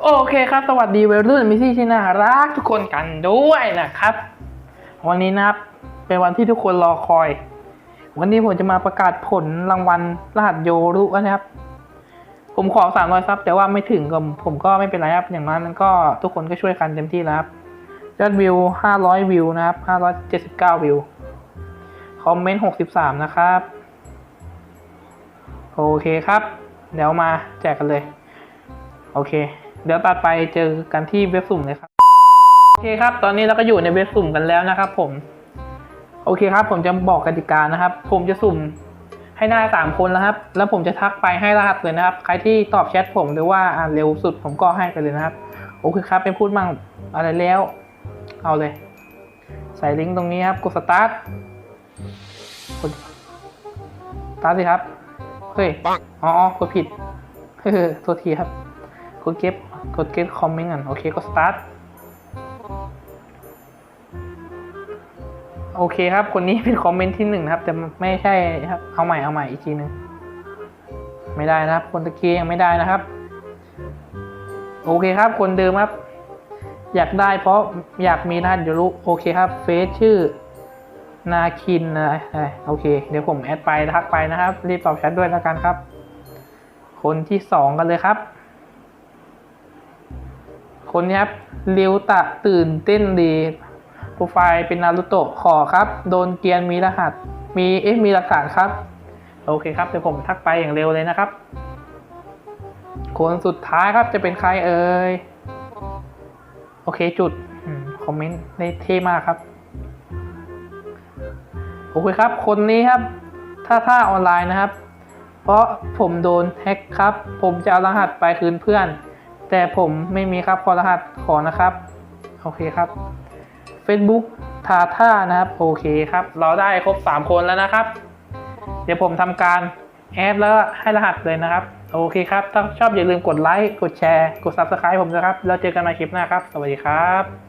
โอเคครับ สวัสดีเวรุ่นมิซี่ที่น่ารักทุกคนกันด้วยนะครับ วันนี้นะครับเป็นวันที่ทุกคนรอคอย วันนี้ผมจะมาประกาศผลรางวัลรหัสโยรุนะครับ ผมขอสามร้อยซับแต่ว่าไม่ถึงก็ผมก็ไม่เป็นไรครับอย่างนั้นมันก็ทุกคนก็ช่วยกันเต็มที่แล้วครับยอดวิวห้าร้อยวิวนะครับห้าร้อยเจ็ดสิบเก้าวิวคอมเมนต์หกสิบสามนะครับ โอเคครับ เดี๋ยวมาแจกกันเลย โอเค เดี๋ยวตัดไปเจอกันที่เว็บสุ่มเลยครับ โอเคครับ ตอนนี้เราก็อยู่ในเว็บสุ่มกันแล้วนะครับ ผม โอเคครับ ผมจะบอกกติกานะครับ ผมจะสุ่มให้ได้สามคนแล้วครับ แล้วผมจะทักไปให้รหัสเลยนะครับ ใครที่ตอบแชทผมหรือว่าอ่านเร็วสุดผมก็ให้ไปเลยนะครับ โอเคครับไม่พูดมั่งอะไรแล้ว เอาเลย ใส่ลิงก์ตรงนี้ครับ กดสตาร์ทกดสตาร์ทสิครับ เฮ้ย อ๋ออ๋อกดผิด เฮ้ยโทษทีครับ กดเก็บ กดเก็บคอมเมนต์ก่อนโอเคกดสตาร์ทโอเคครับ คนนี้เป็นคอมเมนต์ที่หนึ่งนะครับ แต่ไม่ใช่ครับ เอาใหม่เอาใหม่อีกทีหนึ่งไม่ได้นะครับ คนตะเกียงไม่ได้นะครับ โอเคครับ คนเดิมครับ อยากได้เพราะอยากมีรหัสยูรุโอเคครับ เฟซชื่อนาคินนะโอเค เดี๋ยวผมแอดไปทักไปนะครับ รีบตอบแชทด้วยแล้วกันครับ คนที่สองกันเลยครับ คนนี้ครับริวตะตื่นเต้นดีโปรไฟล์เป็นนารุโตะขอครับ โดนเกียนมีรหัส มีเอ๊ะมีหลักฐานครับ โอเคครับเดี๋ยวผมทักไปอย่างเร็วเลยนะครับ คนสุดท้ายครับจะเป็นใครเอ่ยโอเคจุดอคอมเมนต์ได้เท่มากครับโอเคครับ คนนี้ครับ ถ้าถ้าออนไลน์นะครับ เพราะผมโดนแฮ็กครับ ผมจะเอารหัสไปคืนเพื่อน แต่ผมไม่มีครับขอรหัสขอนะครับ โอเคครับ Facebook ทาท่านะครับ โอเคครับ เราได้ครบ 3 คนแล้วนะครับ เดี๋ยวผมทำการแอดแล้วให้รหัสเลยนะครับ โอเคครับ ถ้าชอบอย่าลืมกดไลค์ กดแชร์ กด Subscribe ผมนะครับ แล้วเจอกันใหม่คลิปหน้าครับ สวัสดีครับ